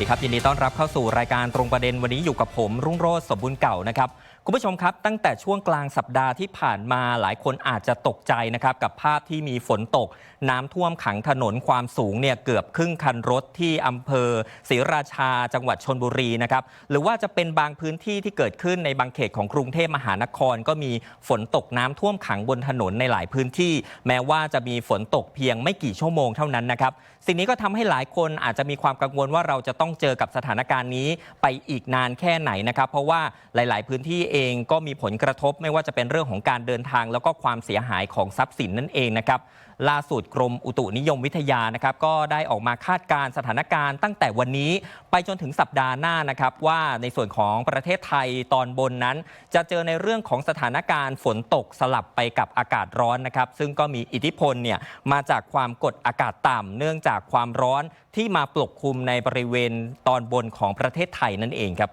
วัสดีครับ ยินดีต้อนรับเข้าสู่รายการตรงประเด็นวันนี้อยู่กับผม รุ่งโรจน์สมบูรณ์เก่านะครับคุณผู้ชมครับ ตั้งแต่ช่วงกลางสัปดาห์ที่ผ่านมาหลายคนอาจจะตกใจนะครับ กับภาพที่มีฝนตก น้ำท่วมขังถนนความสูงเนี่ยเกือบครึ่งคันรถที่อำเภอศรีราชาจังหวัดชนบุรีนะครับหรือว่าจะเป็นบางพื้นที่ที่เกิดขึ้นในบางเขตของกรุงเทพมหานคร ก็มีฝนตกน้ำท่วมขังบนถนนในหลายพื้นที่ แม้ว่าจะมีฝนตกเพียงไม่กี่ชั่วโมงเท่านั้นนะครับสิ่งนี้ก็ทำให้หลายคนอาจจะมีความกังวลว่าเราจะต้องเจอกับสถานการณ์นี้ไปอีกนานแค่ไหนนะครับ เพราะว่าหลาย ๆ พื้นที่เองก็มีผลกระทบไม่ว่าจะเป็นเรื่องของการเดินทาง แล้วก็ความเสียหายของทรัพย์สินนั่นเองนะครับ ล่าสุดกรมอุตุนิยมวิทยานะครับก็ได้ออกมาคาดการณ์สถานการณ์ตั้งแต่วันนี้ไปจนถึงสัปดาห์หน้านะครับว่าในส่วนของประเทศไทยตอนบนนั้น จะเจอในเรื่องของสถานการณ์ฝนตกสลับไปกับอากาศร้อนนะครับซึ่งก็มีอิทธิพลเนี่ยมาจากความกดอากาศต่ำเนื่องจากความร้อนที่มาปกคลุมในบริเวณตอนบนของประเทศไทยนั่นเองครับ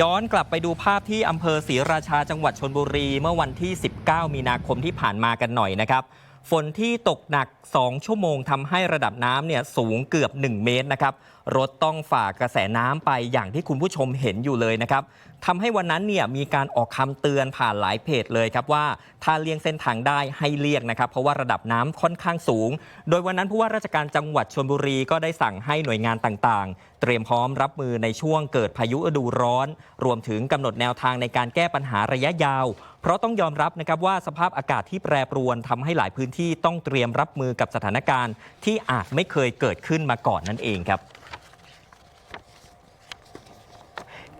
ย้อนกลับไปดูภาพที่อำเภอศรีราชาจังหวัดชนบุรี เมื่อวันที่ 19 มีนาคมที่ผ่านมากันหน่อยนะครับ ฝนที่ตกหนัก 2 ชั่วโมงทำให้ระดับน้ำเนี่ยสูงเกือบ 1 เมตรนะครับ รถต้องฝ่ากระแสน้ำไปอย่างที่คุณผู้ชมเห็นอยู่เลยนะครับทำให้วันนั้นเนี่ยมีการออกคำเตือนผ่านหลายเพจเลยครับว่าถ้าเลี่ยงเส้นทางได้ให้เลี่ยงนะครับ เพราะว่าระดับน้ำค่อนข้างสูง โดยวันนั้นผู้ว่าราชการจังหวัดชลบุรีก็ได้สั่งให้หน่วยงานต่างๆ เตรียมพร้อมรับมือในช่วงเกิดพายุฤดูร้อน รวมถึงกำหนดแนวทางในการแก้ปัญหาระยะยาว เพราะต้องยอมรับนะครับว่าสภาพอากาศที่แปรปรวนทำให้หลายพื้นที่ต้องเตรียมรับมือกับสถานการณ์ ที่อาจไม่เคยเกิดขึ้นมาก่อนนั่นเองครับ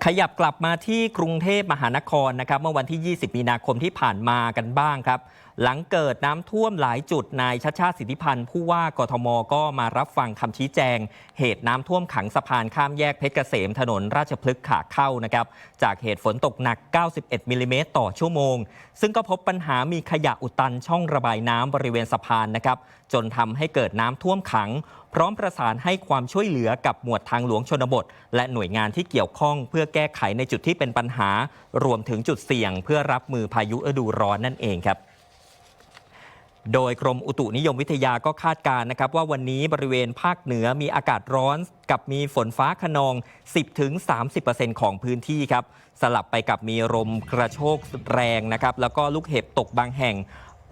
ขยับกลับมาที่กรุงเทพมหานครนะครับเมื่อวันที่ 20 มีนาคมที่ผ่านมากันบ้างครับ หลังเกิดน้ำท่วมหลายจุดนายชัชชาติสิทธิพันธ์ผู้ว่ากทมก็มารับฟังคำชี้แจง เหตุน้ำท่วมขังสะพานข้ามแยกเพชรเกษมถนนราชพฤกษ์ขาเข้านะครับจากเหตุฝนตกหนัก 91มิลลิเมตรต่อชั่วโมง ซึ่งก็พบปัญหามีขยะอุดตันช่องระบายน้ำบริเวณสะพานนะครับจนทำให้เกิดน้ำท่วมขัง พร้อมประสานให้ความช่วยเหลือกับหมวดทางหลวงชนบท และหน่วยงานที่เกี่ยวข้อง เพื่อแก้ไขในจุดที่เป็นปัญหา รวมถึงจุดเสี่ยง เพื่อรับมือพายุฤดูร้อนนั่นเองครับ โดยกรมอุตุนิยมวิทยาก็คาดการณ์นะครับ ว่าวันนี้บริเวณภาคเหนือมีอากาศร้อนกับมีฝนฟ้าขนอง 10-30%ของพื้นที่ครับ สลับไปกับมีลมกระโชกแรงนะครับ แล้วก็ลูกเห็บตกบางแห่ง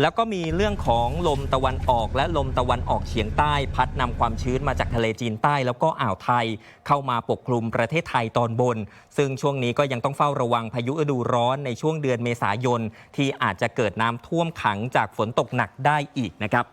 แล้วก็มีเรื่องของลมตะวันออกและลมตะวันออกเฉียงใต้ พัดนำความชื้นมาจากทะเลจีนใต้ แล้วก็อ่าวไทย เข้ามาปกคลุมประเทศไทยตอนบน ซึ่งช่วงนี้ก็ยังต้องเฝ้าระวังพายุฤดูร้อนในช่วงเดือนเมษายน ที่อาจจะเกิดน้ำท่วมขังจากฝนตกหนักได้อีกนะครับ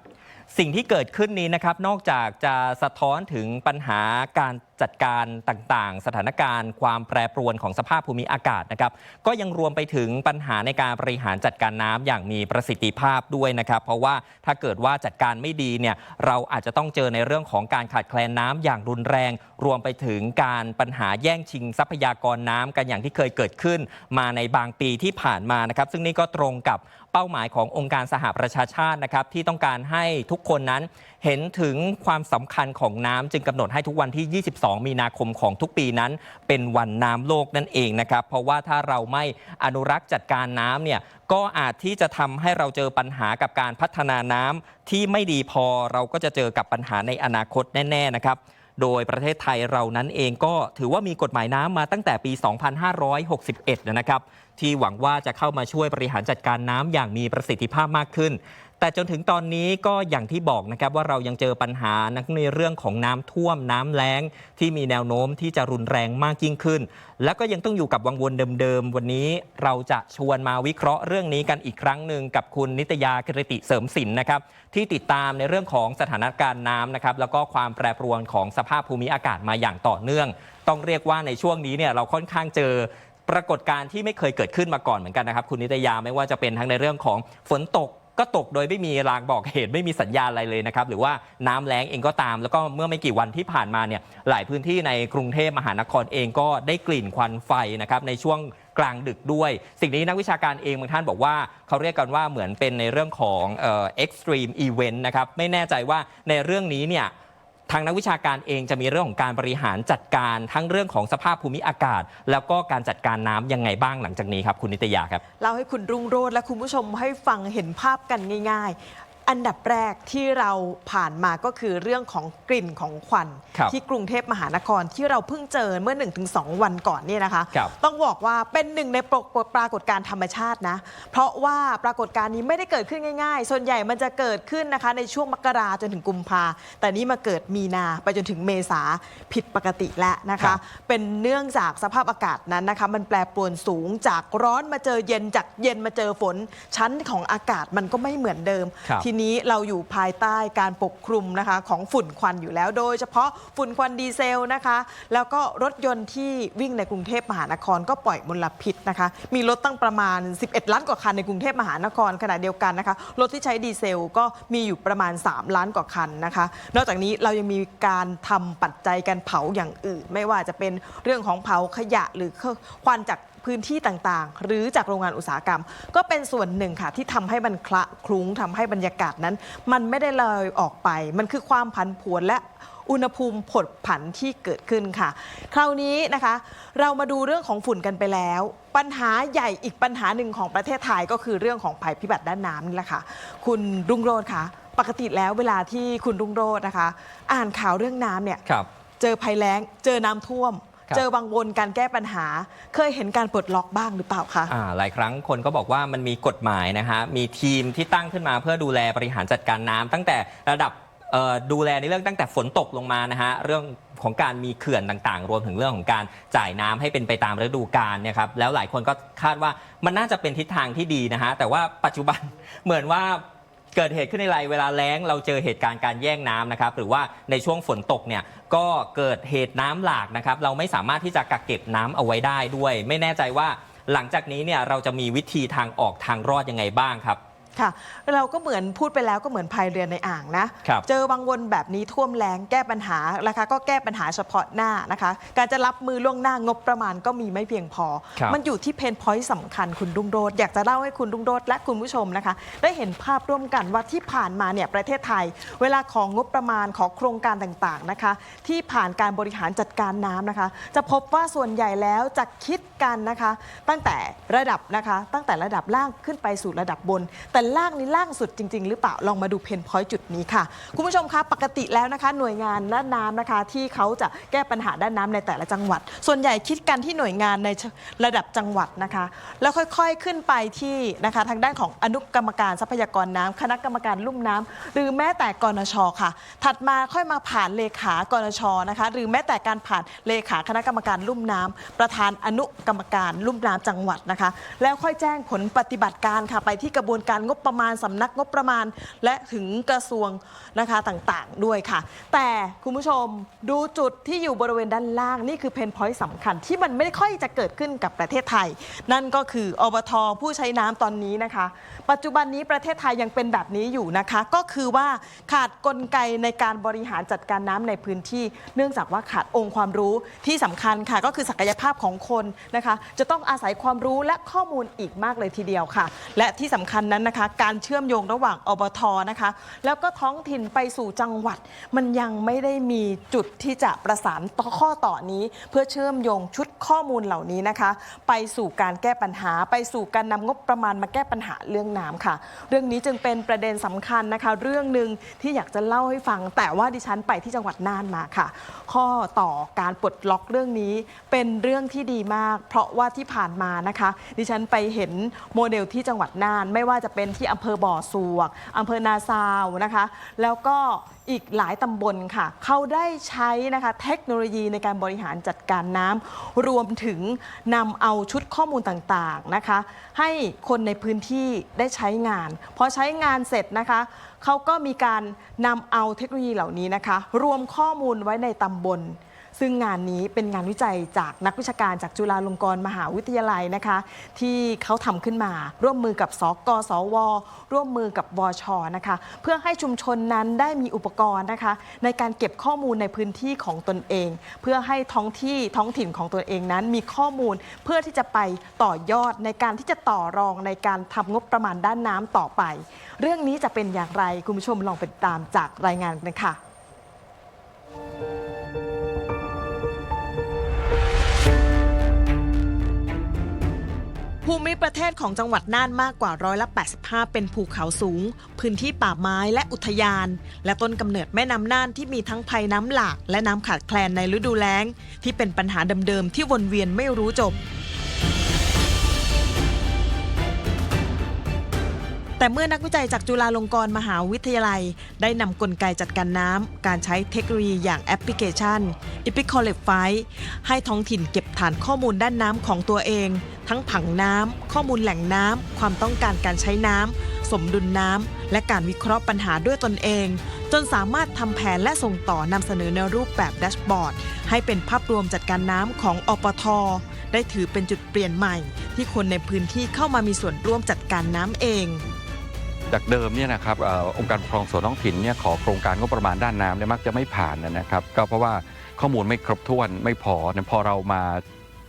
สิ่งที่เกิดขึ้นนี้นะครับนอกจากจะสะท้อนถึงปัญหาการจัดการต่างๆ สถานการณ์ ความแปรปรวนของสภาพภูมิอากาศนะครับ ก็ยังรวมไปถึงปัญหาในการบริหารจัดการน้ำอย่างมีประสิทธิภาพด้วยนะครับ เพราะว่าถ้าเกิดว่าจัดการไม่ดีเนี่ยเราอาจจะต้องเจอในเรื่องของการขาดแคลนน้ำอย่างรุนแรง รวมไปถึงการปัญหาแย่งชิงทรัพยากรน้ำกันอย่างที่เคยเกิดขึ้น มาในบางปีที่ผ่านมานะครับ ซึ่งนี่ก็ตรงกับ เป้าหมายขององค์การสหประชาชาตินะครับที่ต้องการให้ทุกคนนั้นเห็นถึงความสำคัญของน้ำจึงกำหนดให้ทุกวันที่ 22 มีนาคมของทุกปีนั้น เป็นวันน้ำโลกนั่นเองนะครับเพราะว่าถ้าเราไม่อนุรักษ์จัดการน้ำเนี่ยก็อาจที่จะทำให้เราเจอปัญหากับการพัฒนาน้ำที่ไม่ดีพอเราก็จะเจอกับปัญหาในอนาคตแน่ ๆ นะครับ โดยประเทศไทยเรานั้นเองก็ถือว่ามีกฎหมายน้ำมาตั้งแต่ปี 2561 นะครับ ที่หวังว่าจะเข้ามาช่วยบริหารจัดการน้ำอย่างมีประสิทธิภาพมากขึ้น แต่จนถึงตอนนี้ก็อย่างที่บอกนะครับว่าเรายังเจอปัญหาในเรื่องของน้ำท่วมน้ำแล้ง ที่มีแนวโน้มที่จะรุนแรงมากยิ่งขึ้น แล้วก็ยังต้องอยู่กับวังวนเดิมๆ วันนี้เราจะชวนมาวิเคราะห์เรื่องนี้กันอีกครั้งหนึ่งกับคุณนิตยากิติเสริมสินนะครับที่ติดตามในเรื่องของสถานการณ์น้ำนะครับแล้วก็ความแปรปรวนของสภาพภูมิอากาศมาอย่างต่อเนื่อง ต้องเรียกว่าในช่วงนี้เนี่ยเราค่อนข้างเจอปรากฏการณ์ที่ไม่เคยเกิดขึ้นมาก่อนเหมือนกันนะครับ คุณนิตยาไม่ว่าจะเป็นทั้งในเรื่องของฝนตก ก็ตกโดยไม่มีรางบอกเหตุไม่มีสัญญาณอะไรเลยนะครับ หรือว่าน้ำแล้งเองก็ตาม แล้วก็เมื่อไม่กี่วันที่ผ่านมาเนี่ยหลายพื้นที่ในกรุงเทพมหานครเองก็ได้กลิ่นควันไฟนะครับในช่วงกลางดึกด้วย สิ่งนี้นักวิชาการเองบางท่านบอกว่าเขาเรียกกันว่าเหมือนเป็นในเรื่องของเอ่อ extreme event นะครับไม่แน่ใจว่าในเรื่องนี้เนี่ย ทางนักวิชาการเองจะมีเรื่องของการบริหารจัดการทั้งเรื่องของสภาพภูมิอากาศ แล้วก็การจัดการน้ำยังไงบ้างหลังจากนี้ครับคุณนิตยาครับ เล่าให้คุณรุ่งโรจน์และคุณผู้ชมให้ฟังเห็นภาพกันง่าย ๆ อันดับแรกที่เราผ่านมาก็คือเรื่องของกลิ่นของควัน ครับที่กรุงเทพมหานครที่เราเพิ่งเจอเมื่อ 1-2 วันก่อนเนี่ยนะคะ ครับ ต้องบอกว่าเป็นหนึ่งในปรากฏปรากฏการณ์ธรรมชาตินะ เพราะว่าปรากฏการณ์นี้ไม่ได้เกิดขึ้นง่าย ๆ ส่วนใหญ่มันจะเกิดขึ้นนะคะ ในช่วงมกราจนถึงกุมภาแต่นี่มาเกิดมีนาไปจนถึงเมษาผิดปกติแล้วนะครัคะ บ เป็นเนื่องจากสภาพอากาศนั้นนะคะ มันแปรปรวนสูงจากร้อนมาเจอเย็นจากเย็นมาเจอฝน ชั้นของอากาศมันก็ไม่เหมือนเดิมครับ ทีนี้เราอยู่ภายใต้การปกคลุมนะคะของฝุ่นควันอยู่แล้ว โดยเฉพาะฝุ่นควันดีเซลนะคะ แล้วก็รถยนต์ที่วิ่งในกรุงเทพมหานครก็ปล่อยมลพิษนะคะ มีรถตั้งประมาณ 11 ล้านกว่าคันในกรุงเทพมหานครขณะเดียวกันนะคะรถที่ใช้ดีเซลก็มีอยู่ประมาณ 3 ล้านกว่าคันนะคะ นอกจากนี้เรายังมีการทำปัจจัยการเผาอย่างอื่น ไม่ว่าจะเป็นเรื่องของเผาขยะหรือควันจาก พื้นที่ต่างๆ หรือจากโรงงานอุตสาหกรรม ก็เป็นส่วนหนึ่งค่ะ ที่ทำให้มันคละคลุ้งทำให้บรรยากาศนั้น มันไม่ได้ลอยออกไป มันคือความผันผวนและอุณหภูมิผดผันที่เกิดขึ้นค่ะ คราวนี้นะคะ เรามาดูเรื่องของฝุ่นกันไปแล้ว ปัญหาใหญ่อีกปัญหาหนึ่งของประเทศไทยก็คือเรื่องของภัยพิบัติด้านน้ำนี่แหละค่ะ คุณรุ่งโรจน์คะปกติแล้วเวลาที่คุณรุ่งโรจน์นะคะ อ่านข่าวเรื่องน้ำเนี่ยครับเจอภัยแล้ง เจอน้ำท่วมครับ เจอวังวนการแก้ปัญหา เคยเห็นการปลดล็อกบ้างหรือเปล่าคะอ่าหลายครั้งคนก็บอกว่ามันมีกฎหมายนะฮะมีทีมที่ตั้งขึ้นมาเพื่อดูแลบริหารจัดการน้ำตั้งแต่ระดับเอ่อดูแลในเรื่องตั้งแต่ฝนตกลงมานะฮะเรื่องของการมีเขื่อนต่างๆ รวมถึงเรื่องของการจ่ายน้ำให้เป็นไปตามฤดูกาลเนี่ยครับแล้วหลายคนก็คาดว่ามันน่าจะเป็นทิศทางที่ดีนะฮะแต่ว่าปัจจุบัน เหมือนว่า เกิดเหตุขึ้นในไรเวลาแล้งเราเจอเหตุการณ์การแย่งน้ำนะครับหรือว่าในช่วงฝนตกเนี่ยก็เกิดเหตุน้ำหลากนะครับเราไม่สามารถที่จะกักเก็บน้ำเอาไว้ได้ด้วย ไม่แน่ใจว่าหลังจากนี้เนี่ยเราจะมีวิธีทางออกทางรอดยังไงบ้างครับ ค่ะ เราก็เหมือนพูดไปแล้วก็เหมือนพายเรือในอ่างนะ ครับ เจอวังวนแบบนี้ท่วมแรงแก้ปัญหานะคะ ก็แก้ปัญหาเฉพาะหน้านะคะ การจะรับมือล่วงหน้างบประมาณก็มีไม่เพียงพอ ครับ มันอยู่ที่เพนพอยต์สำคัญคุณรุ่งโรจน์อยากจะเล่าให้คุณรุ่งโรจน์และคุณผู้ชมนะคะ ได้เห็นภาพร่วมกันว่าที่ผ่านมาเนี่ยประเทศไทย เวลาของงบประมาณของโครงการต่างๆนะคะ ที่ผ่านการบริหารจัดการน้ำนะคะ จะพบว่าส่วนใหญ่แล้วจะคิดกันนะคะ ตั้งแต่ระดับนะคะ ตั้งแต่ระดับล่างขึ้นไปสู่ระดับบน แต่ล่างนี้ล่างสุดจริง ๆ หรือเปล่าลองมาดูเพนพอยต์จุดนี้ค่ะ คุณผู้ชมคะปกติแล้วนะคะ หน่วยงานด้านน้ำนะคะ ที่เขาจะแก้ปัญหาด้านน้ำในแต่ละจังหวัด ส่วนใหญ่คิดกันที่หน่วยงานในระดับจังหวัดนะคะ แล้วค่อยๆขึ้นไปที่นะคะ ทางด้านของอนุกรรมการทรัพยากรน้ำคณะกรรมการลุ่มน้ำหรือแม้แต่กนชค่ะ ถัดมาค่อยมาผ่านเลขากนชนะคะ หรือแม้แต่การผ่านเลขาคณะกรรมการลุ่มน้ำประธานอนุกรรมการลุ่มน้ำจังหวัดนะคะ แล้วค่อยแจ้งผลปฏิบัติการค่ะไปที่กระบวนการงบประมาณสำนักงบประมาณ และถึงกระทรวงนะคะต่างๆ ด้วยค่ะ แต่คุณผู้ชมดูจุดที่อยู่บริเวณด้านล่างนี่คือเพนพอยต์สำคัญที่มันไม่ค่อยจะเกิดขึ้นกับประเทศไทย นั่นก็คืออบทผู้ใช้น้ำตอนนี้นะคะ ปัจจุบันนี้ประเทศไทยยังเป็นแบบนี้อยู่นะคะ ก็คือว่าขาดกลไกในการบริหารจัดการน้ำในพื้นที่ เนื่องจากว่าขาดองค์ความรู้ที่สำคัญค่ะ ก็คือศักยภาพของคนนะคะ จะต้องอาศัยความรู้และข้อมูลอีกมากเลยทีเดียวค่ะ และที่สำคัญนั้นนะคะการเชื่อมโยงระหว่างอบทนะคะ แล้วก็ท้องถิ่นไปสู่จังหวัด มันยังไม่ได้มีจุดที่จะประสานต่อข้อต่อนี้ เพื่อเชื่อมโยงชุดข้อมูลเหล่านี้นะคะ ไปสู่การแก้ปัญหา ไปสู่การนำงบประมาณมาแก้ปัญหาเรื่องน้ำค่ะ เรื่องนี้จึงเป็นประเด็นสำคัญนะคะ เรื่องหนึ่งที่อยากจะเล่าให้ฟัง แต่ว่าดิฉันไปที่จังหวัดน่านมาค่ะ ข้อต่อการปลดล็อกเรื่องนี้เป็นเรื่องที่ดีมาก เพราะว่าที่ผ่านมานะคะ ดิฉันไปเห็นโมเดลที่จังหวัดน่านไม่ว่าจะเป็นที่อำเภอบ่อสวกอำเภอนาซาวนะคะ แล้วก็อีกหลายตำบลค่ะ เขาได้ใช้นะคะเทคโนโลยีในการบริหารจัดการน้ำรวมถึงนำเอาชุดข้อมูลต่างๆนะคะ ให้คนในพื้นที่ได้ใช้งาน พอใช้งานเสร็จนะคะเขาก็มีการนำเอาเทคโนโลยีเหล่านี้นะคะ รวมข้อมูลไว้ในตำบล ซึ่งงานนี้เป็นงานวิจัยจากนักวิชาการจากจุฬาลงกรณ์มหาวิทยาลัยนะคะ ที่เขาทำขึ้นมา ร่วมมือกับสกสว ร่วมมือกับวชนะคะ เพื่อให้ชุมชนนั้นได้มีอุปกรณ์นะคะ ในการเก็บข้อมูลในพื้นที่ของตนเอง เพื่อให้ท้องที่ท้องถิ่นของตนเองนั้นมีข้อมูลเพื่อที่จะไปต่อยอดในการที่จะต่อรองในการทำงบประมาณด้านน้ำต่อไป เรื่องนี้จะเป็นอย่างไรคุณผู้ชมลองไปตามจากรายงานกันค่ะ ภูมิประเทศของจังหวัดน่านมากกว่าร้อยละ 85 เป็นภูเขาสูง พื้นที่ป่าไม้และอุทยาน และต้นกำเนิดแม่น้ำน่านที่มีทั้งภัยน้ำหลาก และน้ำขาดแคลนในฤดูแล้ง ที่เป็นปัญหาเดิมๆที่วนเวียนไม่รู้จบ แต่เมื่อนักวิจัยจากจุฬาลงกรณ์มหาวิทยาลัย ได้นำกลไกจัดการน้ำ การใช้เทคโนโลยีอย่างแอปพลิเคชัน e p i c o l e f y ให้ท้องถิ่นเก็บฐานข้อมูลด้านน้ำของตัวเอง ทั้งผังน้ำ ข้อมูลแหล่งน้ำ ความต้องการการใช้น้ำ สมดุลน้ำ และการวิเคราะห์ปัญหาด้วยตนเอง จนสามารถทำแผนและส่งต่อนำเสนอในรูปแบบแดชบอร์ดให้เป็นภาพรวมจัดการน้ำของอปทได้ถือเป็นจุดเปลี่ยนใหม่ ที่คนในพื้นที่เข้ามามีส่วนร่วมจัดการน้ำเอง จากเดิมเนี่ยนะครับเออองค์การปกครองส่วนท้องถิ่นเนี่ยขอโครงการงบประมาณด้านน้ำเนี่ยมักจะไม่ผ่านนะครับ ก็เพราะว่าข้อมูลไม่ครบถ้วนไม่พอพอเรามา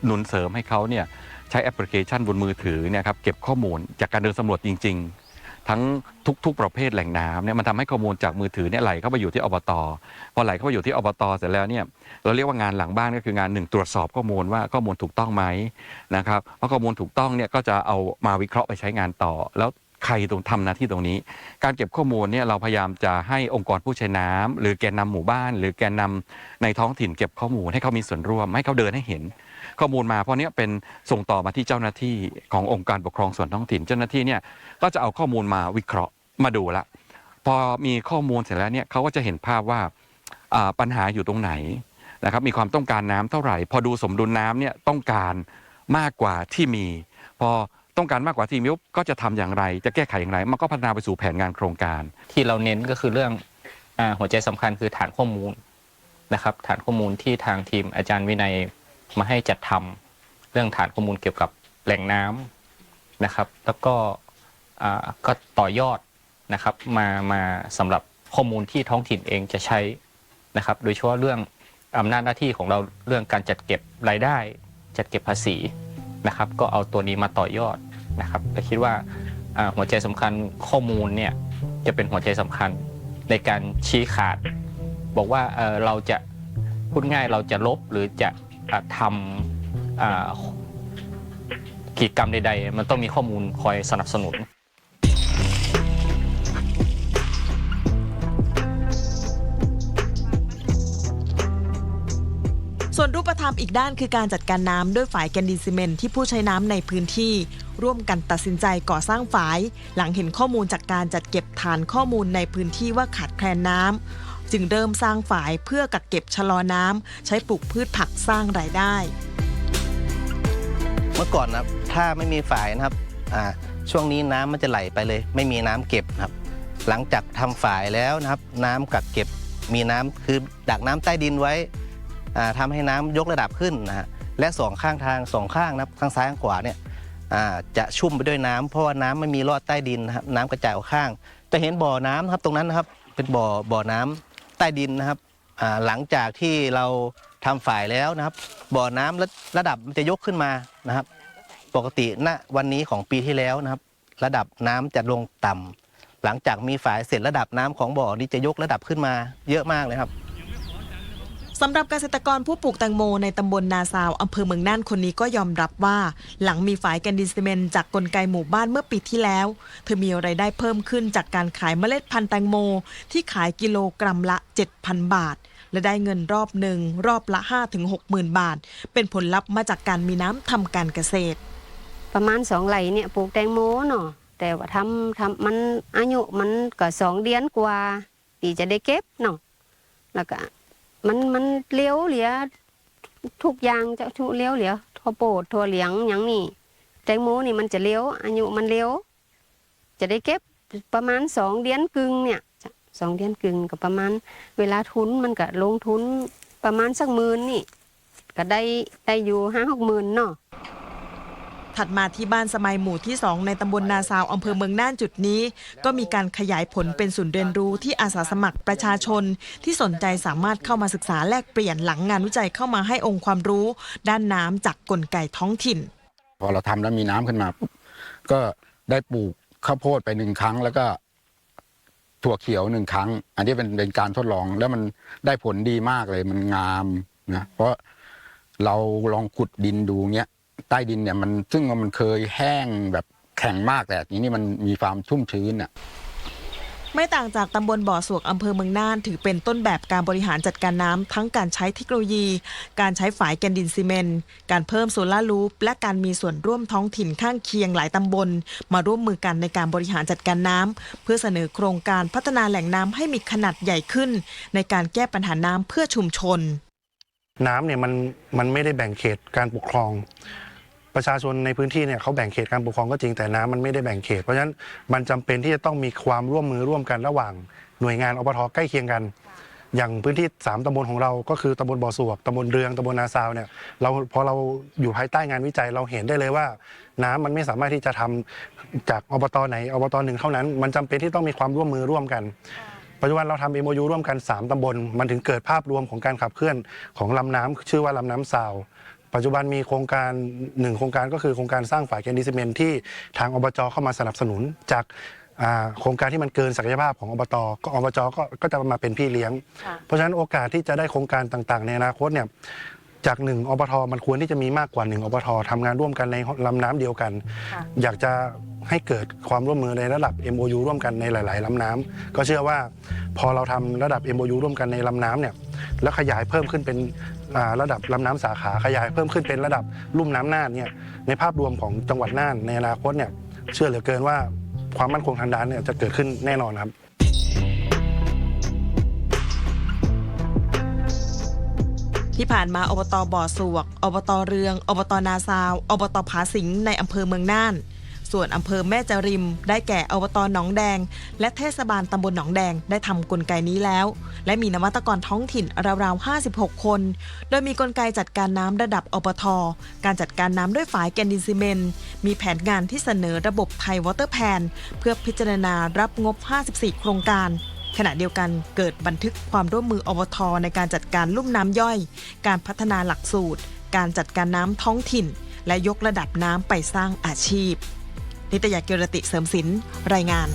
หนุนเสริมให้เขาเนี่ยใช้แอปพลิเคชันบนมือถือเนี่ยครับเก็บข้อมูลจากการเดินสำรวจจริง ๆ ทั้งทุก ๆ ประเภทแหล่งน้ำเนี่ยมันทำให้ข้อมูลจากมือถือเนี่ยไหลเข้าไปอยู่ที่อบตพอไหลเข้าไปอยู่ที่อบตเสร็จแล้วเนี่ยเราเรียกว่างานหลังบ้านก็คืองานหนึ่งตรวจสอบข้อมูลว่าข้อมูลถูกต้องไหมนะครับเพราะข้อมูลถูกต้องเนี่ยก็จะเอามาวิเคราะห์ไปใช้งานต่อ แล้ว ใครตรงทำหน้าที่ตรงนี้ การเก็บข้อมูลเนี่ยเราพยายามจะให้องค์กรผู้ใช้น้ำหรือแกนนำหมู่บ้าน หรือแกนนำในท้องถิ่นเก็บข้อมูลให้เขามีส่วนร่วม ให้เขาเดินให้เห็น ข้อมูลมาเพราะเนี้ยเป็นส่งต่อมาที่เจ้าหน้าที่ขององค์การปกครองส่วนท้องถิ่น เจ้าหน้าที่เนี่ยก็จะเอาข้อมูลมาวิเคราะห์มาดูละพอมีข้อมูลเสร็จแล้วเนี่ยเขาก็จะเห็นภาพว่าอ่าปัญหาอยู่ตรงไหนนะครับมีความต้องการน้ำเท่าไหร่ พอดูสมดุลน้ำเนี่ยต้องการมากกว่าที่มี พอ ต้องการมากกว่าที่มีปุ๊บก็จะทำอย่างไร จะแก้ไขอย่างไร มันก็พัฒนาไปสู่แผนงานโครงการ ที่เราเน้นก็คือเรื่องอหัวใจสำคัญคือฐานข้อมูลนะครับ ฐานข้อมูลที่ทางทีมอาจารย์วินัยมาให้จัดทำเรื่องฐานข้อมูลเกี่ยวกับแหล่งน้ำนะครับ แล้วก็ก็ต่อยอดนะครับมามาสำหรับข้อมูลที่ท้องถิ่นเองจะใช้นะครับ โดยเฉพาะเรื่องอำนาจหน้าที่ของเราเรื่องการจัดเก็บรายได้ จัดเก็บภาษีนะครับ ก็เอาตัวนี้มาต่อยอด นะครับแต่คิดว่าหัวใจสำคัญข้อมูลเนี่ยจะเป็นหัวใจสำคัญในการชี้ขาด บอกว่าเราจะพูดง่ายเราจะลบหรือจะทำกิจกรรมใด ๆ มันต้องมีข้อมูลคอยสนับสนุน ส่วนรูปธรรมอีกด้านคือการจัดการน้ำด้วยฝายแกนดินซีเมนต์ที่ผู้ใช้น้ำในพื้นที่ ร่วมกันตัดสินใจก่อสร้างฝาย หลังเห็นข้อมูลจากการจัดเก็บฐานข้อมูลในพื้นที่ว่าขาดแคลนน้ำจึงเริ่มสร้างฝายเพื่อกักเก็บชะลอน้ำใช้ปลูกพืชผักสร้างรายได้ เมื่อก่อนนะครับถ้าไม่มีฝายนะครับช่วงนี้น้ำมันจะไหลไปเลย ไม่มีน้ำเก็บนะครับ หลังจากทำฝายแล้วนะครับ น้ำกักเก็บมีน้ำคือดักน้ำใต้ดินไว้ อ่าทำให้น้ำยกระดับขึ้นนะฮะและสองข้างทางสองข้างนะครับข้างซ้ายข้างขวาเนี่ยจะชุ่มไปด้วยน้ำเพราะว่าน้ำไม่มีรอดใต้ดินนะครับน้ำกระจายออกข้าง จะเห็นบ่อน้ำนะครับตรงนั้นนะครับเป็นบ่อบ่อน้ำใต้ดินนะครับหลังจากที่เราทำฝายแล้วนะครับ บ่อน้ำระระดับมันจะยกขึ้นมานะครับ ปกติณวันนี้ของปีที่แล้วนะครับ ระดับน้ำจะลงต่ำหลังจากมีฝายเสร็จระดับน้ำของบ่อนี้จะยกระดับขึ้นมาเยอะมากเลยครับ สำหรับเกษตรกรผู้ปลูกแตงโมในตำบลนาซาวอำเภอเมืองน่านคนนี้ก็ยอมรับว่า หลังมีฝายแกนดินซีเมนต์จากกลไกหมู่บ้านเมื่อปีที่แล้ว เธอมีไรายได้เพิ่มขึ้นจากการขายเมล็ดพันธุ์แตงโม ที่ขายกิโลกรัมละ 7,000 บาท และได้เงินรอบหนึ่งรอบละ 5-6หมื่นบาท เป็นผลลัพธ์มาจากการมีน้ำทำการเกษตร ประมาณสองไหลเนี่ยปลูกแตงโมเนาะแต่ว่าทำทำมันอายุมันก็สองเดือนกว่าตีจะได้เก็บเนาะแล้วก็ มันมันเลี้ยวเหลียทุกอย่างจะทุเลี้ยวเหลียถั่วโปดถั่วเหลียงอย่างนี้แตงโมนี่มันจะเลี้ยวอายุมันเลี้ยวจะได้เก็บประมาณสองเดือนกึ่งเนี่ยสองเดือนกึ่งกับประมาณ เวลาทุนมันก็ลงทุนประมาณสักหมื่นนี่ ก็ได้ได้อยู่ห้าหกหมื่นเนาะ ถัดมาที่บ้านสมัยหมู่ที่ 2 ในตำบลนาซาวอำเภอเมืองน่านจุดนี้ ก็มีการขยายผลเป็นศูนย์เรียนรู้ที่อาสาสมัครประชาชน ที่สนใจสามารถเข้ามาศึกษาแลกเปลี่ยนหลังงานวิจัยเข้ามาให้องค์ความรู้ ด้านน้ำจากกลไกท้องถิ่น พอเราทำแล้วมีน้ำขึ้นมาปุ๊บก็ได้ปลูกข้าวโพดไปหนึ่งครั้ง แล้วก็ถั่วเขียวหนึ่งครั้ง อันนี้เป็นเป็นการทดลองแล้วมันได้ผลดีมากเลยมันงามนะเพราะเราลองขุดดินดูเงี้ย ใต้ดินเนี่ยมันซึ่งมันเคยแห้งแบบแข็งมากแต่ทีนี้มันมีความชุ่มชื้นอะไม่ต่างจากตำบลบ่อสวกอำเภอเมืองน่าน ถือเป็นต้นแบบการบริหารจัดการน้ำทั้งการใช้เทคโนโลยี การใช้ฝายแกนดินซีเมนต์การเพิ่มโซลาร์ลูป และการมีส่วนร่วมท้องถิ่นข้างเคียงหลายตำบล มาร่วมมือกันในการบริหารจัดการน้ำเพื่อเสนอโครงการพัฒนาแหล่งน้ำให้มีขนาดใหญ่ขึ้น ในการแก้ปัญหาน้ำเพื่อชุมชน น้ำเนี่ยมันมันไม่ได้แบ่งเขตการปกครอง ประชาชนในพื้นที่เนี่ยเขาแบ่งเขตการปกครองก็จริงแต่น้ำมันไม่ได้แบ่งเขต เพราะฉะนั้นมันจำเป็นที่จะต้องมีความร่วมมือร่วมกันระหว่างหน่วยงานอบทใกล้เคียงกัน อย่างพื้นที่สามตำบลของเราก็คือตำบลบ่อสวกตำบลเรืองตำบลนาซาวเนี่ยเราพอเราอยู่ภายใต้งานวิจัยเราเห็นได้เลยว่า น้ำมันไม่สามารถที่จะทำจากอบตไหนอบตหนึ่งเท่านั้น มันจำเป็นที่ต้องมีความร่วมมือร่วมกัน ปัจจุบันเราทำ MOU ร่วมกัน 3ตำบล มันถึงเกิดภาพรวมของการขับเคลื่อนของลำน้ำชื่อว่าลำน้ำซาว ปัจจุบันมีโครงการหนึ่งโครงการก็คือโครงการสร้างฝ่ายแกนดิซิเมนที่ทางอบจเข้ามาสนับสนุนจากอ่าโครงการที่มันเกินศักยภาพของอบตก็อบจก็ก็จะมาเป็นพี่เลี้ยง เพราะฉะนั้นโอกาสที่จะได้โครงการต่างๆ ในอนาคตเนี่ยจากหนึ่งอบทมันควรที่จะมีมากกว่าหนึ่งอบททำงานร่วมกันในลำน้ำเดียวกัน อยากจะให้เกิดความร่วมมือในระดับ MOU ร่วมกันในหลาย ๆลำน้ำก็เชื่อว่าพอเราทำระดับ MOU ร่วมกันในลำน้ำเนี่ยแล้วขยายเพิ่มขึ้นเป็น อ่าระดับลำน้ำสาขาขยายเพิ่มขึ้นเป็นระดับลุ่มน้ำน่านเนี่ยในภาพรวมของจังหวัดน่านในอนาคตเนี่ยเชื่อเหลือเกินว่าความมั่นคงทางด้านเนี่ยจะเกิดขึ้นแน่นอนครับ ที่ผ่านมาอบตบ่อสวกอบตเรืองอบตนาซาวอบตผาสิงในอำเภอเมืองน่าน ส่วนอำเภอแม่จริม ได้แก่อบตหนองแดง และเทศบาลตำบลหนองแดงได้ทำกลไกนี้แล้ว และมีนวัตกรท้องถิ่นราวๆ 56 คน โดยมีกลไกจัดการน้ำระดับอบทการจัดการน้ำด้วยฝายแกนดินซีเมนต์มีแผนงานที่เสนอระบบไทยวอเตอร์แพนเพื่อพิจารณารับงบ 54 โครงการขณะเดียวกันเกิดบันทึกความร่วมมืออบทในการจัดการลุ่มน้ำย่อย การพัฒนาหลักสูตร การจัดการน้ำท้องถิ่น และยกระดับน้ำไปสร้างอาชีพ นิตยาเกียรติเสริมสินรายงาน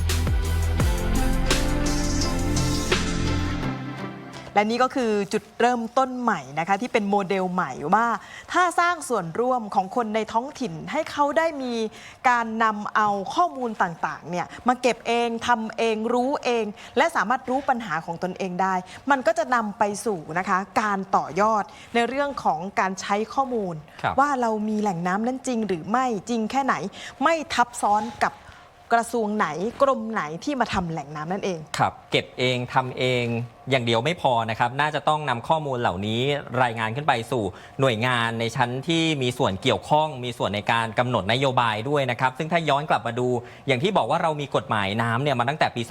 และนี่ก็คือจุดเริ่มต้นใหม่นะคะที่เป็นโมเดลใหม่ว่า ถ้าสร้างส่วนร่วมของคนในท้องถิ่นให้เขาได้มีการนำเอาข้อมูลต่างๆเนี่ยมาเก็บเองทำเองรู้เอง และสามารถรู้ปัญหาของตนเองได้ มันก็จะนำไปสู่นะคะการต่อยอดในเรื่องของการใช้ข้อมูลครับว่าเรามีแหล่งน้ำนั้นจริง หรือไม่จริงแค่ไหน ไม่ทับซ้อนกับกระทรวงไหนกรมไหนที่มาทำแหล่งน้ำนั่นเอง ครับ เก็บเองทำเอง อย่างเดียวไม่พอนะครับ น่าจะต้องนำข้อมูลเหล่านี้รายงานขึ้นไปสู่หน่วยงานในชั้นที่มีส่วนเกี่ยวข้อง มีส่วนในการกำหนดนโยบายด้วยนะครับ ซึ่งถ้าย้อนกลับมาดู อย่างที่บอกว่าเรามีกฎหมายน้ำเนี่ยมาตั้งแต่ปี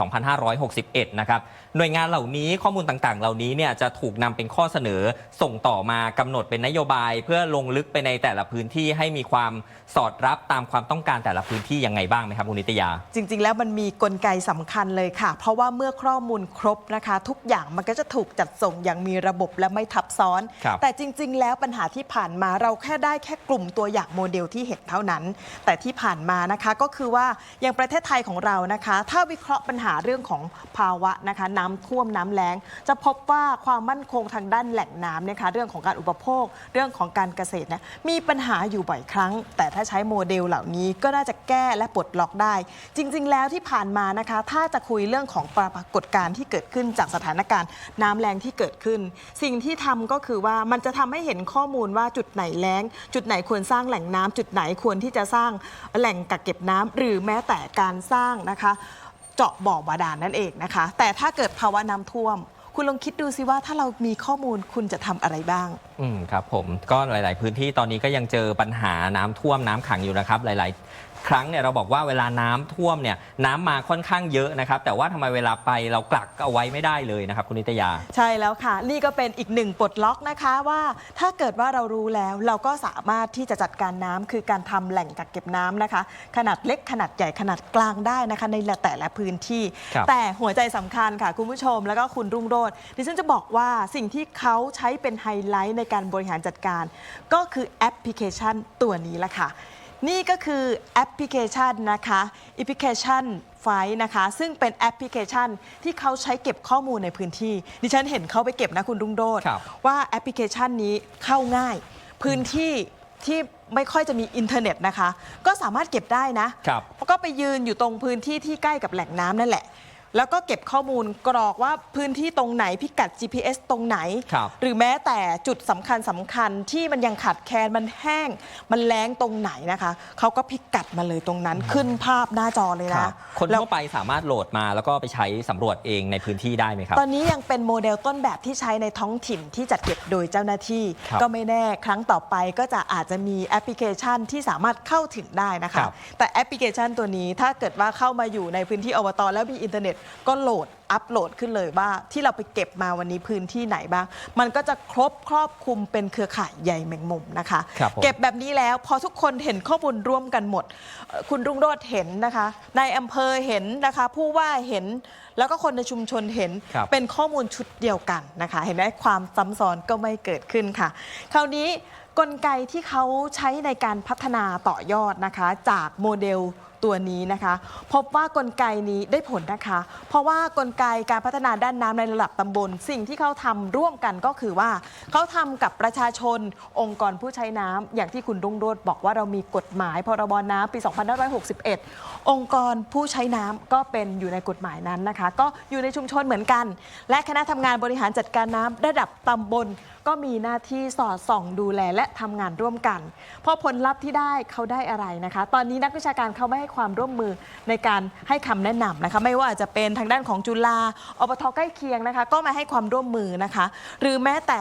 2561 นะครับ หน่วยงานเหล่านี้ข้อมูลต่างๆ เหล่านี้เนี่ยจะถูกนำเป็นข้อเสนอส่งต่อมากำหนดเป็นนโยบาย เพื่อลงลึกไปในแต่ละพื้นที่ให้มีความสอดรับตามความต้องการแต่ละพื้นที่ยังไงบ้างไหมครับคุณนิตยา จริง ๆ แล้วมันมีกลไกสำคัญเลยค่ะ เพราะว่าเมื่อข้อมูลครบนะคะ ทุกอย่างมันก็จะถูกจัดส่งอย่างมีระบบและไม่ทับซ้อน ครับ แต่จริง ๆ แล้วปัญหาที่ผ่านมาเราแค่ได้แค่กลุ่มตัวอย่างโมเดลที่เห็นเท่านั้น แต่ที่ผ่านมานะคะก็คือว่าอย่างประเทศไทยของเรานะคะ ถ้าวิเคราะห์ปัญหาเรื่องของภาวะนะคะ น้ำท่วมน้ำแล้ง จะพบว่าความมั่นคงทางด้านแหล่งน้ำเนะคะเรื่องของการอุปโภค เรื่องของการเกษตรนะมีปัญหาอยู่บ่อยครั้ง แต่ถ้าใช้โมเดลเหล่านี้ก็น่าจะแก้และปลดล็อกได้ จริง ๆ แล้วที่ผ่านมานะคะ ถ้าจะคุยเรื่องของปรากฏการณ์ที่เกิดขึ้นจากสถานการณ์น้ำแรงที่เกิดขึ้น สิ่งที่ทำก็คือว่ามันจะทำให้เห็นข้อมูลว่าจุดไหนแล้ง จุดไหนควรสร้างแหล่งน้ำจุดไหนควรที่จะสร้างแหล่งกักเก็บน้ำหรือแม้แต่การสร้างนะคะ เจาะบ่อบาดาลนั่นเองนะคะ แต่ถ้าเกิดภาวะน้ำท่วม คุณลองคิดดูสิว่าถ้าเรามีข้อมูลคุณจะทำอะไรบ้าง อืมครับผมก็หลาย ๆ พื้นที่ตอนนี้ก็ยังเจอปัญหาน้ำท่วมน้ำขังอยู่นะครับ หลาย ๆ ครั้งเนี่ยเราบอกว่าเวลาน้ำท่วมเนี่ยน้ำมาค่อนข้างเยอะนะครับ แต่ว่าทำไมเวลาไปเรากักเอาไว้ไม่ได้เลยนะครับ คุณนิตยา ใช่แล้วค่ะ นี่ก็เป็นอีกหนึ่งปลดล็อกนะคะว่าถ้าเกิดว่าเรารู้แล้วเราก็สามารถที่จะจัดการน้ำคือการทำแหล่งกักเก็บน้ำนะคะ ขนาดเล็กขนาดใหญ่ขนาดกลางได้นะคะ ในแต่ละพื้นที่ครับแต่หัวใจสำคัญค่ะ คุณผู้ชม แล้วก็คุณรุ่งโรจน์ดิฉันจะบอกว่าสิ่งที่เขาใช้เป็นไฮไลท์ในการบริหารจัดการ ก็คือแอปพลิเคชันตัวนี้ละค่ะ นี่ก็คือแอปพลิเคชันนะคะแอปพลิเคชันไฟนะคะ ซึ่งเป็นแอปพลิเคชันที่เขาใช้เก็บข้อมูลในพื้นที่ ดิฉันเห็นเขาไปเก็บนะคุณรุ่งโรจน์ครับว่าแอปพลิเคชันนี้เข้าง่าย พื้นที่ที่ไม่ค่อยจะมีอินเทอร์เน็ตนะคะ ก็สามารถเก็บได้นะครับก็ไปยืนอยู่ตรงพื้นที่ที่ใกล้กับแหล่งน้ำนั่นแหละ แล้วก็เก็บข้อมูลกรอกว่าพื้นที่ตรงไหนพิกัด GPS ตรงไหน ครับหรือแม้แต่จุดสำคัญสำคัญที่มันยังขาดแคลนมันแห้ง มันแล้งตรงไหนนะคะเขาก็พิกัดมาเลยตรงนั้นขึ้นภาพหน้าจอเลยครันะบคนแล้วทั่วไปสามารถโหลดมาแล้วก็ไปใช้สำรวจเองในพื้นที่ได้ไหมครับ ตอนนี้ยังเป็นโมเดลต้นแบบที่ใช้ในท้องถิ่นที่จัดเก็บโดยเจ้าหน้าที่ ครับ ก็ไม่แน่ครั้งต่อไปก็จะอาจจะมีแอปพลิเคชันที่สามารถเข้าถึงได้นะครัคะบแต่แอปพลิเคชันตัวนี้ถ้าเกิดว่าเข้ามาอยู่ในพื้นที่อบตแล้วมีอินเทอร์เน็ตก็โหลดอัปโหลดขึ้นเลยว่าที่เราไปเก็บมาวันนี้พื้นที่ไหนบ้าง มันก็จะครบครอบคลุมเป็นเครือข่ายใยแมงมุมนะคะ ครับผม เก็บแบบนี้แล้วพอทุกคนเห็นข้อมูลร่วมกันหมดเอ่อคุณรุ่งโรจน์เห็นนะคะนายอำเภอเห็นนะคะ ผู้ว่าเห็นแล้วก็คนในชุมชนเห็น ครับ เป็นข้อมูลชุดเดียวกันนะคะ เห็นไหมความซ้ำซ้อนก็ไม่เกิดขึ้นค่ะ คราวนี้กลไกที่เขาใช้ในการพัฒนาต่อยอดนะคะ จากโมเดล ตัวนี้นะคะ พบว่ากลไกนี้ได้ผลนะคะ เพราะว่ากลไกการพัฒนาด้านน้ำในระดับตำบล สิ่งที่เขาทำร่วมกันก็คือว่า เขาทำกับประชาชนองค์กรผู้ใช้น้ำอย่างที่คุณรุ่งโรจน์บอกว่าเรามีกฎหมายพรบน้ำปี 2561 องค์กรผู้ใช้น้ำก็เป็นอยู่ในกฎหมายนั้นนะคะ ก็อยู่ในชุมชนเหมือนกัน และคณะทำงานบริหารจัดการน้ำระดับตำบลก็มีหน้าที่สอดส่องดูแลและทำงานร่วมกันพราะผลลัพธ์ที่ได้เขาได้อะไรนะคะ ตอนนี้นักวิชาการเขาไม่ให้ความร่วมมือในการให้คำแนะนำนะคะไม่ว่าจะเป็นทางด้านของจุฬาอบทใกล้เคียงนะคะ ก็มาให้ความร่วมมือนะคะ หรือแม้แต่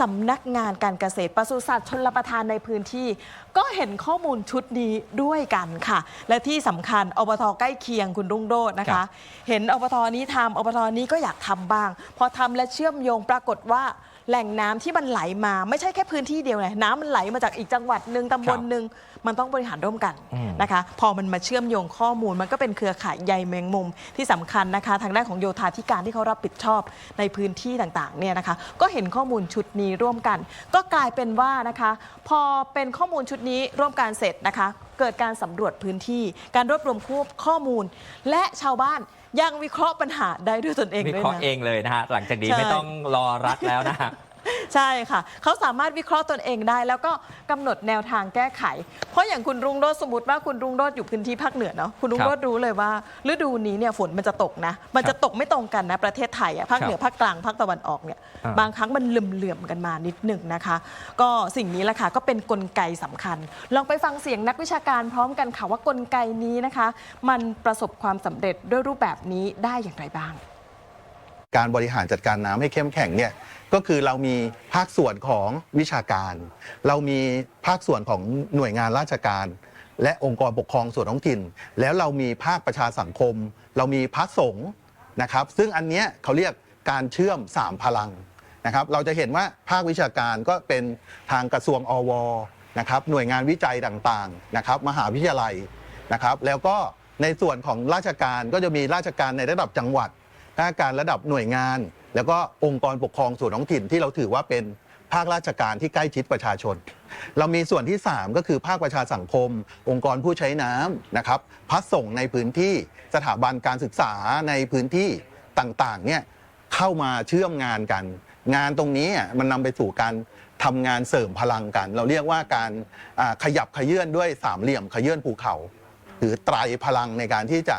สำนักงานการเกษตรปศุสัตว์ชนรับประทานในพื้นที่ ก็เห็นข้อมูลชุดนี้ด้วยกันค่ะ และที่สำคัญอบทใกล้เคียงคุณรุ่งโรจน์นะครัคะ บ เห็นอบทนี้ทำอบทนี้ก็อยากทำบ้าง พอทำและเชื่อมโยงปรากฏว่า แหล่งน้ำที่มันไหลมาไม่ใช่แค่พื้นที่เดียวนะน้ำมันไหลมาจากอีกจังหวัดหนึ่งตำบลหนึ่งมันต้องบริหารร่วมกันอืม นะคะ พอมันมาเชื่อมโยงข้อมูล มันก็เป็นเครือข่ายใยแมงมุมที่สำคัญนะคะ ทางด้านของโยธาธิการที่เขารับผิดชอบในพื้นที่ต่างๆเนี่ยนะคะ ก็เห็นข้อมูลชุดนี้ร่วมกัน ก็กลายเป็นว่านะคะ พอเป็นข้อมูลชุดนี้ร่วมกันเสร็จนะคะ เกิดการสำรวจพื้นที่ การรวบรวมข้อมูล และชาวบ้าน ยังวิเคราะห์ปัญหาได้ด้วยตนเองวิด้วยเคราะห์นะ เองเลยนะฮะหลังจากนี้ใช่ ไม่ต้องรอรัฐแล้วนะฮะ ใช่ค่ะ เขาสามารถวิเคราะห์ตนเองได้ แล้วก็กำหนดแนวทางแก้ไข เพราะอย่างคุณรุ่งโรจน์สมมติว่าคุณรุ่งโรจน์อยู่พื้นที่ภาคเหนือเนาะคุณรุ่งโรจน์รู้เลยว่า ฤดูนี้เนี่ยฝนมันจะตกนะ มันจะตกไม่ตรงกันนะประเทศไทยอะภาคเหนือภาคกลางภาคตะวันออกเนี่ยอ่า บางครั้งมันเหลื่อมๆกันมานิดหนึ่งนะคะ ก็สิ่งนี้แหละค่ะก็เป็นกลไกสำคัญ ลองไปฟังเสียงนักวิชาการพร้อมกันค่ะว่ากลไกนี้นะคะ มันประสบความสำเร็จด้วยรูปแบบนี้ได้อย่างไรบ้าง การบริหารจัดการน้ำให้เข้มแข็งเนี่ยก็คือเรามีภาคส่วนของวิชาการ เรามีภาคส่วนของหน่วยงานราชการ และองค์กรปกครองส่วนท้องถิ่น แล้วเรามีภาคประชาสังคม เรามีพระสงฆ์นะครับ ซึ่งอันเนี้ยเขาเรียกการเชื่อม 3 พลังนะครับ เราจะเห็นว่าภาควิชาการก็เป็นทางกระทรวงอวนะครับหน่วยงานวิจัยต่างๆนะครับมหาวิทยาลัยนะครับ แล้วก็ในส่วนของราชการก็จะมีราชการในระดับจังหวัดาชการระดับหน่วยงาน แล้วก็องค์กรปกครองส่วนท้องถิ่นที่เราถือว่าเป็นภาคราชการที่ใกล้ชิดประชาชน เรามีส่วนที่ 3 ก็คือภาคประชาสังคม องค์กรผู้ใช้น้ำนะครับพัสส่งในพื้นที่สถาบันการศึกษาในพื้นที่ต่างๆเนี่ยเข้ามาเชื่อมงานกัน งานตรงนี้มันนำไปสู่การทำงานเสริมพลังกัน เราเรียกว่าการขยับขยื่นด้วยสามเหลี่ยมขยื่นภูเขา หรือไตรพลังในการที่จะ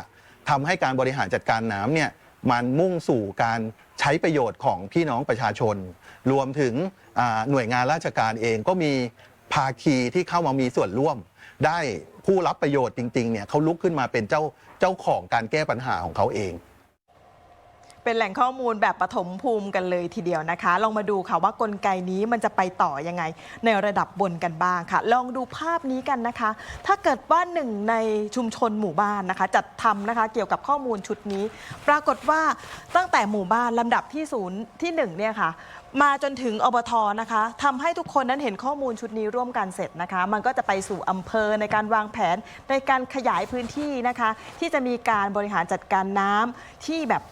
ทำให้การบริหารจัดการน้ำเนี่ย มันมุ่งสู่การใช้ประโยชน์ของพี่น้องประชาชน รวมถึงหน่วยงานราชการเองก็มีภาคีที่เข้ามามีส่วนร่วม ได้ผู้รับประโยชน์จริงๆเนี่ยเขาลุกขึ้นมาเป็นเจ้าเจ้าของการแก้ปัญหาของเขาเอง เป็นแหล่งข้อมูลแบบปฐมภูมิกันเลยทีเดียวนะคะ ลองมาดูค่ะว่ากลไกนี้มันจะไปต่อยังไง ในระดับบนกันบ้างค่ะ ลองดูภาพนี้กันนะคะ ถ้าเกิดว่าหนึ่งในชุมชนหมู่บ้านนะคะ จัดทำนะคะเกี่ยวกับข้อมูลชุดนี้ ปรากฏว่าตั้งแต่หมู่บ้านลำดับที่ศูนย์ที่หนึ่งเนี่ยค่ะมาจนถึงอบทนะคะทำให้ทุกคนนั้นเห็นข้อมูลชุดนี้ร่วมกันเสร็จนะคะ มันก็จะไปสู่อำเภอในการวางแผนในการขยายพื้นที่นะคะ ที่จะมีการบริหารจัดการน้ำที่แบบ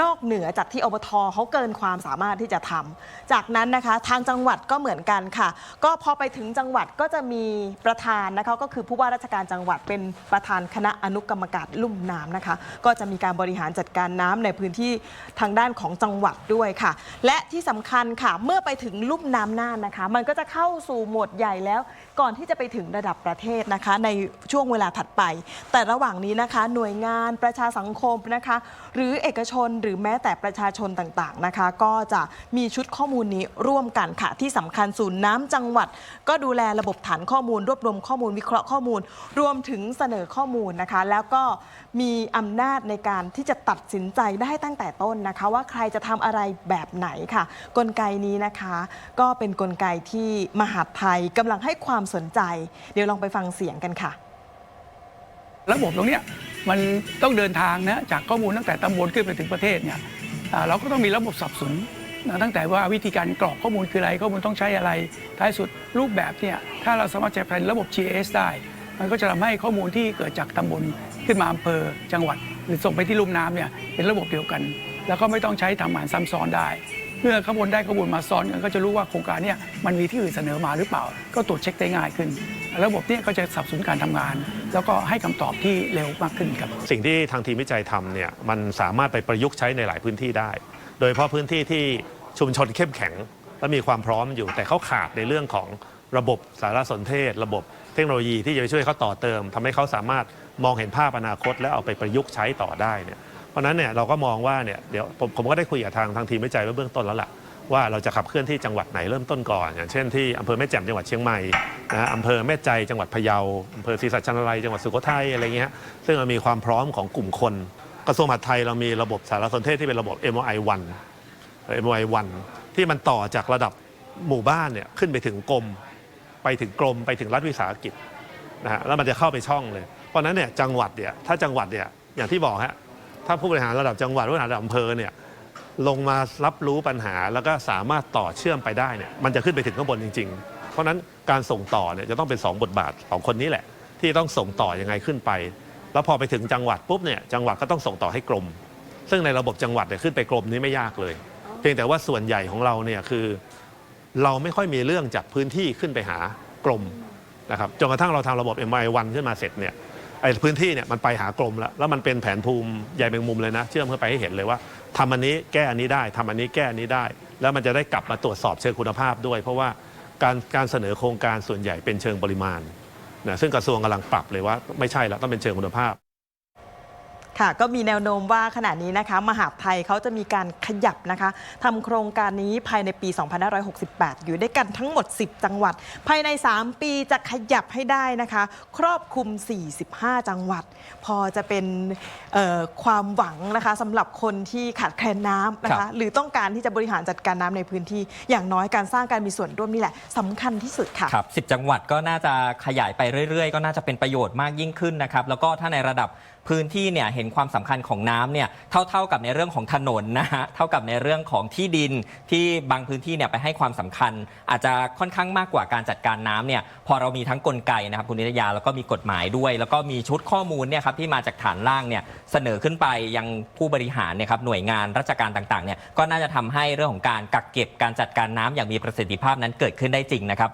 นอกเหนือจากที่อบทเขาเกินความสามารถที่จะทำจากนั้นนะคะทางจังหวัดก็เหมือนกันค่ะ ก็พอไปถึงจังหวัดก็จะมีประธานนะคะก็คือผู้ว่าราชการจังหวัดเป็นประธานคณะอนุกรรมการลุ่มน้ำนะคะ ก็จะมีการบริหารจัดการน้ำในพื้นที่ทางด้านของจังหวัดด้วยค่ะ และที่สำคัญค่ะเมื่อไปถึงลุ่มน้ำน่านนะคะ มันก็จะเข้าสู่หมวดใหญ่แล้ว ก่อนที่จะไปถึงระดับประเทศนะคะ ในช่วงเวลาถัดไป แต่ระหว่างนี้นะคะ หน่วยงานประชาสังคมนะคะ หรือเอกชนหรือแม้แต่ประชาชนต่างๆนะคะ ก็จะมีชุดข้อมูลนี้ร่วมกันค่ะ ที่สำคัญศูนย์น้ำจังหวัด ก็ดูแลระบบฐานข้อมูล รวบรวมข้อมูลวิเคราะห์ข้อมูล รวมถึงเสนอข้อมูลนะคะ แล้วก็มีอำนาจในการที่จะตัดสินใจได้ตั้งแต่ต้นนะคะ ว่าใครจะทำอะไรแบบไหนค่ะ กลไกนี้นะคะ ก็เป็นกลไกที่มหาดไทยกำลังให้ความสนใจ เดี๋ยวลองไปฟังเสียงกันค่ะ ระบบตรงเนี้ยมันต้องเดินทางนะจากข้อมูลตั้งแต่ตำบลขึ้นไปถึงประเทศเนี่ยเราก็ต้องมีระบบสับสนตั้งแต่ว่าวิธีการกรอกข้อมูลคืออะไรข้อมูลต้องใช้อะไรท้ายสุดรูปแบบเนี่ยถ้าเราสามารถจะเป็นระบบ GIS ได้ มันก็จะทำให้ข้อมูลที่เกิดจากตำบลขึ้นมาอำเภอจังหวัด หรือส่งไปที่ลุ่มน้ำเนี่ยเป็นระบบเดียวกัน แล้วก็ไม่ต้องใช้ทำงานซ้ำซ้อนได้ เมื่อข้อมูลได้ข้อมูลมาซ้อนกันก็จะรู้ว่าโครงการเนี่ยมันมีที่อื่นเสนอมาหรือเปล่า ก็ตรวจเช็คได้ง่ายขึ้น ระบบเนี้ก็จะสับสนการทำงาน แล้วก็ให้คำตอบที่เร็วมากขึ้นครับสิ่งที่ทางทีมวิจัยทำเนี่ยมันสามารถไปประยุกต์ใช้ในหลายพื้นที่ได้ โดยเฉพาะพื้นที่ที่ชุมชนเข้มแข็ง และมีความพร้อมอยู่ แต่เขาขาดในเรื่องของระบบสารสนเทศ ระบบเทคโนโลยีที่จะไปช่วยเขาต่อเติมทำให้เขาสามารถมองเห็นภาพอนาคต และเอาไปประยุกต์ใช้ต่อได้เนี่ย เพราะนั้นเนี่ยเราก็มองว่าเนี่ยเดี๋ยวผมผมก็ได้คุยกับทางทางทีมวิจัยไว้เบื้องต้นแล้วล่ะว่าเราจะขับเคลื่อนที่จังหวัดไหนเริ่มต้นก่อน อย่างเช่นที่อำเภอแม่แจ่มจังหวัดเชียงใหม่นะอำเภอแม่ใจจังหวัดพะเยาอำเภอศรีสัชนาลัยจังหวัดสุโขทัยอะไรเงี้ยซึ่งมันมีความพร้อมของกลุ่มคน กระทรวงมหาดไทยเรามีระบบสารสนเทศที่เป็นระบบ MOI 1 MOI 1ที่มันต่อจากระดับหมู่บ้านเนี่ยขึ้นไปถึงกรมไปถึงกรมไปถึงรัฐวิสาหกิจนะฮะแล้วมันจะเข้าไปช่องเลย เพราะฉะนั้นเนี่ยจังหวัดเนี่ยถ้าจังหวัดเนี่ยอย่างที่บอกฮะ ถ้าผู้บริหารระดับจังหวัดผู้บริหารระดับอำเภอเนี่ยลงมารับรู้ปัญหาแล้วก็สามารถต่อเชื่อมไปได้เนี่ยมันจะขึ้นไปถึงข้างบนจริง ๆ เพราะนั้นการส่งต่อเนี่ยจะต้องเป็น 2 บทบาทของคนนี้แหละ ที่ต้องส่งต่อยังไงขึ้นไป แล้วพอไปถึงจังหวัดปุ๊บเนี่ยจังหวัดก็ต้องส่งต่อให้กรม ซึ่งในระบบจังหวัดเนี่ยขึ้นไปกรมนี้ไม่ยากเลย เพียงแต่ว่าส่วนใหญ่ของเราเนี่ยคือ เราไม่ค่อยมีเรื่องจากพื้นที่ขึ้นไปหากรมนะครับจนกระทั่งเราทำระบบ MI 1 ขึ้นมาเสร็จเนี่ย ไอ้พื้นที่เนี่ยมันไปหากรมแล้วแล้วมันเป็นแผนภูมิใหญ่แมงมุมเลยนะ เชื่อมเข้าไปให้เห็นเลยว่าทำอันนี้แก้อันนี้ได้ทำอันนี้แก้อันนี้ได้ แล้วมันจะได้กลับมาตรวจสอบเชิงคุณภาพด้วย เพราะว่าการการเสนอโครงการส่วนใหญ่เป็นเชิงปริมาณนะซึ่งกระทรวงกำลังปรับเลยว่าไม่ใช่แล้วต้องเป็นเชิงคุณภาพ ค่ะ ก็มีแนวโน้มว่าขณะนี้นะคะ มหาไทยเขาจะมีการขยับนะคะทำโครงการนี้ภายในปี 2568 อยู่ด้วยกันทั้งหมด 10 จังหวัด ภายใน 3 ปีจะขยับให้ได้นะคะ ครอบคลุม 45 จังหวัด พอจะเป็นความหวังนะคะสำหรับคนที่ขาดแคลนน้ำนะคะ หรือต้องการที่จะบริหารจัดการน้ำในพื้นที่ อย่างน้อยการสร้างการมีส่วนร่วมนี่แหละสำคัญที่สุดค่ะครับสิจังหวัดก็น่าจะขยายไปเรื่อยๆ ก็น่าจะเป็นประโยชน์มากยิ่งขึ้นนะครับ แล้วก็ถ้าในระดับพื้นที่เนี่ยเห็นความสำคัญของน้ำเนี่ยเท่าๆกับในเรื่องของถนนนะฮะเท่ากับในเรื่องของที่ดินที่บางพื้นที่เนี่ยไปให้ความสำคัญ อาจจะค่อนข้างมากกว่าการจัดการน้ำเนี่ยพอเรามีทั้งกลไกนะครับคุณนิตยาแล้วก็มีกฎหมายด้วย แล้วก็มีชุดข้อมูลเนี่ยครับที่มาจากฐานล่างเนี่ยเสนอขึ้นไปยังผู้บริหารเนี่ยครับหน่วยงานราชการต่างๆเนี่ยก็น่าจะทำให้เรื่องของการกักเก็บการจัดการน้ำอย่างมีประสิทธิภาพนั้นเกิดขึ้นได้จริงนะครับ